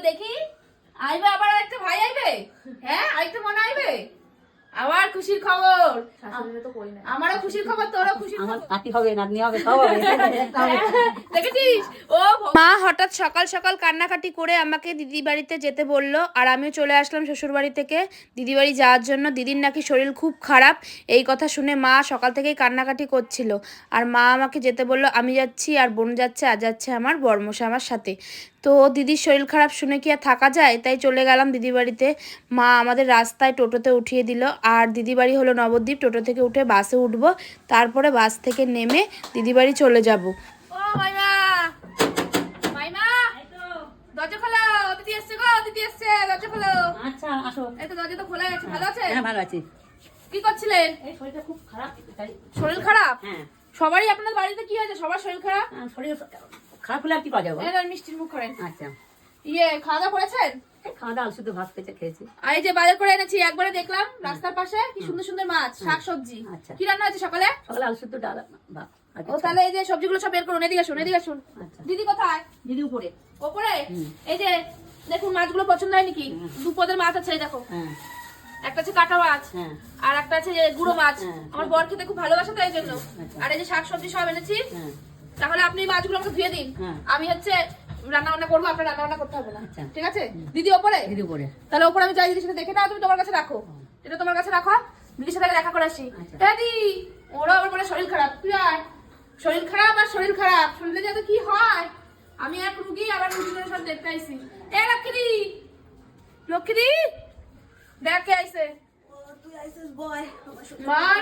দেখি? আইবে আবার একটা ভাই আইবে? হ্যাঁ আরেকটা মনে আইবে? আবার খুশির খবর। আমারও খুশির খবর তোরও খুশির খবর। নাতি হবে নাতনি হবে সব হবে। দেখেছিস? ও মা হঠাৎ সকাল সকাল কান্নাকাটি করে আমাকে দিদি বাড়িতে যেতে বলল আর আমিও চলে আসলাম শ্বশুর বাড়ি থেকে। দিদি বাড়ি যাওয়ার জন্য দিদির নাকি শরীর খুব খারাপ এই কথা শুনে মা সকাল থেকেই কান্নাকাটি করছিল। আর মা আমাকে যেতে বলল আমি যাচ্ছি আর বোন যাচ্ছে আর যাচ্ছে আমার বর্মশা আমার সাথে। তো দিদির শরীর খারাপ শুনে কি আর থাকা যায়? তাই চলে গেলাম দিদি বাড়িতে। মা আমাদের রাস্তায় টোটোতে উঠিয়ে দিল আর দিদি বাড়ি হলো নবদ্বীপ টোটো থেকে উঠে বাসে উঠবো তারপরে বাস থেকে নেমে দিদি বাড়ি চলে যাব। ও মাইমা! মাইমা! দরজা দিদি এসছে গো দিদি এসছে দরজা আচ্ছা আসো। এই দরজা তো খোলা আছে ভালো আছে? হ্যাঁ আছি। কি করছিলেন? এই শরীরটা খুব খারাপ তাই। শরীর খারাপ? হ্যাঁ। সবারই আপনার বাড়িতে কি হয়েছে? সবার শরীর খারাপ? শরীর খারাপ হলে আর কি করা যাব? মিষ্টির মুখ করেন। আচ্ছা। ইয়ে খাওয়া দাওয়া করেছেন? খাওয়া দাওয়া শুধু ভাত পেতে খেয়েছি। আর এই যে বাজার করে এনেছি একবারে দেখলাম রাস্তার পাশে কি সুন্দর সুন্দর মাছ শাক আচ্ছা। কি রান্না হয়েছে সকালে? সকালে আলু শুদ্ধ ডাল ভাত। ও তাহলে এই যে সবজিগুলো সব বের করুন এদিকে শুন এদিকে শুন। দিদি কোথায়? দিদি উপরে। ওপরে? এই যে দেখুন মাছগুলো পছন্দ হয় নাকি? দু পদের মাছ আছে দেখো। হ্যাঁ। একটা আছে কাটা মাছ হ্যাঁ। আর একটা আছে গুঁড়ো মাছ। হ্যাঁ। আমার বর খেতে খুব ভালোবাসে তো এই জন্য। আচ্ছা। আর এই যে শাক সবজি সব এনেছি। হ্যাঁ। তাহলে আপনি মাছগুলো আমাকে ধুয়ে দিন। হ্যাঁ। আমি হচ্ছে রান্না বান্না করব আপনার রান্না বান্না করতে হবে না। আচ্ছা। ঠিক আছে? দিদি ওপরে? দিদি উপরে তাহলে ওপরে আমি যাই দিদির সাথে দেখে নাও তুমি তোমার কাছে রাখো। এটা তোমার কাছে রাখো দিদির সাথে দেখা করে আসি। আচ্ছা। হ্যাঁ দি ওরা আবার বলে শরীর খারাপ। তুই আয়। শরীর খারাপ আর শরীর খারাপ। শুনলে যাতে কি হয়? আমি এক রুগী আবার রুগী করে সব দেখতে আইসি। এ লক্ষ্মী লক্ষ্মী দেখ কে আইসে মার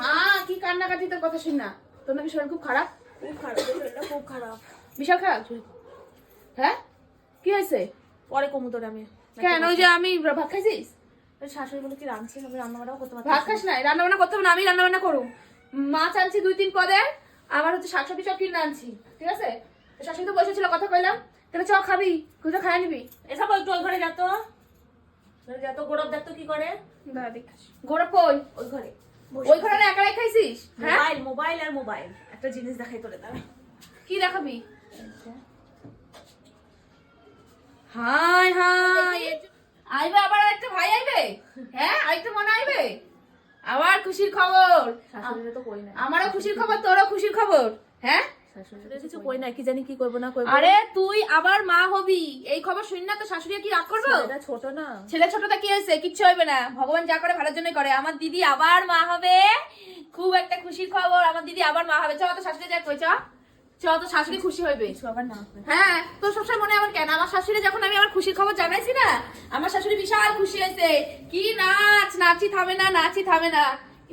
মা কি কান্নাকাটি তোর কথা শুন না। তোর নাকি শরীর খুব খারাপ? খুব খারাপ শরীরটা খুব খারাপ। বিশাল খারাপ? শরীর। হ্যাঁ? কি হয়েছে? পরে কমু তোর আমি। কেন? ওই যে আমি ভাত খাইছিস? শাশুড়ি বলে কি রাঁধছি? আমি রান্না বান্নাও করতে ভাত খাস নাই? রান্না বান্না করতে হবে না আমি রান্না বান্না মাছ আনছি দুই তিন পদে আমার হচ্ছে শাকসবজি সব কিনে আনছি ঠিক আছে? শাশুড়ি তো বসেছিল কথা কইলাম। তাহলে চ খাবি তুই তো খাই নিবি। এসব একটু ওই ঘরে যাতো? ঘরে গৌরব দেখতো কি করে? গৌরব কই? ওই ঘরে। ওই ঘরে একাই খাইছিস? হ্যাঁ? মোবাইল মোবাইল আর মোবাইল। একটা জিনিস দেখাই তোরে দাঁড়া। কি দেখাবি? Hi hi. আইবে আবার একটা ভাই আইবে? হ্যাঁ আরেকটা মনে আইবে? আবার খুশির খবর। আমারও খুশির খবর তোরও খুশির খবর হ্যাঁ? কিছু কই না কি জানি কি করব না করব। আরে তুই আবার মা হবি। এই খবর শুন না তো শাশুড়ি কি রাগ করব? এটা ছোট না। ছেলে ছোটটা কি হয়েছে? কিচ্ছু হইবে না। ভগবান যা করে ভালোর জন্যই করে। আমার দিদি আবার মা হবে। খুব একটা খুশির খবর। আমার দিদি আবার মা হবে। চ তো শাশুড়ি যা কই চ। তো শাশুড়ি খুশি হইবে। হয়। হ্যাঁ তোর সবসময় মনে আমার কেন? আমার শাশুড়ি যখন আমি আমার খুশির খবর জানাইছি না আমার শাশুড়ি বিশাল খুশি হয়েছে। কি নাচ? নাচি থামে না নাচি থামে না।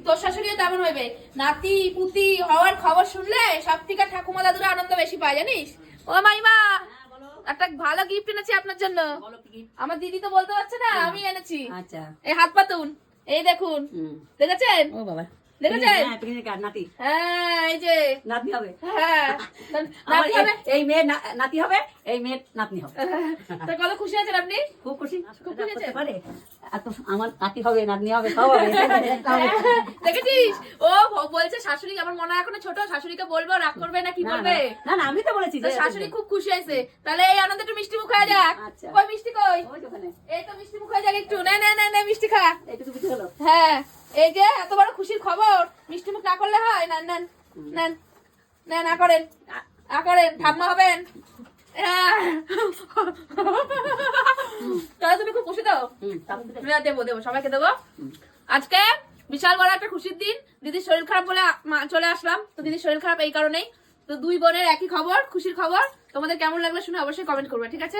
তোর শাশুড়িও তেমন হইবে? নাতি পুতি হওয়ার খবর শুনলে সব থেকে ঠাকুমা দাদুরা আনন্দ বেশি পায় জানিস? ও মাইমা একটা ভালো গিফট এনেছি আপনার জন্য। আমার দিদি তো বলতে পারছে না আমি এনেছি। আচ্ছা। এই হাত পাতুন এই দেখুন। দেখেছেন? ও বাবা। হ্যাঁ হ্যাঁ এই হ্যাঁ আমার নাতি হবে? এই- এই মেয়ে নাতি হবে এই মেয়ের নাতনি হবে। কত খুশি আছেন আপনি? খুব খুশি। খুব খুশি আছে? আমার নাতি হবে নাতনি হবে সব হবে। দেখেছিস? ও বলছে শাশুড়ি আমার মনে হয় এখনও ছোট শাশুড়িকে বলব রাগ করবে না কি বলবে? না, না আমি তো বলেছি যে- শাশুড়ি খুব খুশি হয়েছে। তাহলে এই আনন্দে একটু মিষ্টি মুখ হয়ে যাক। আচ্ছা। কই মিষ্টি কই? এই তো মিষ্টি মুখ হয়ে যাক একটু। নে নে মিষ্টি খা। এইটুকু হলো। হ্যাঁ। এই যে এত বড় খুশির খবর। মিষ্টি মুখ না করলে হয়? নেন নেন নেন নেন না করেন না করেন ঠাম্মা হবেন। তাহলে তুমি খুব খুশি তো? দেবো দেবো সবাইকে দেবো। আজকে বিশাল বড় একটা খুশির দিন। দিদির শরীর খারাপ বলে চলে আসলাম। তো দিদির শরীর খারাপ এই কারণেই। তো দুই বোনের একই খবর খুশির খবর। তোমাদের কেমন লাগল শুনে অবশ্যই কমেন্ট করবে ঠিক আছে?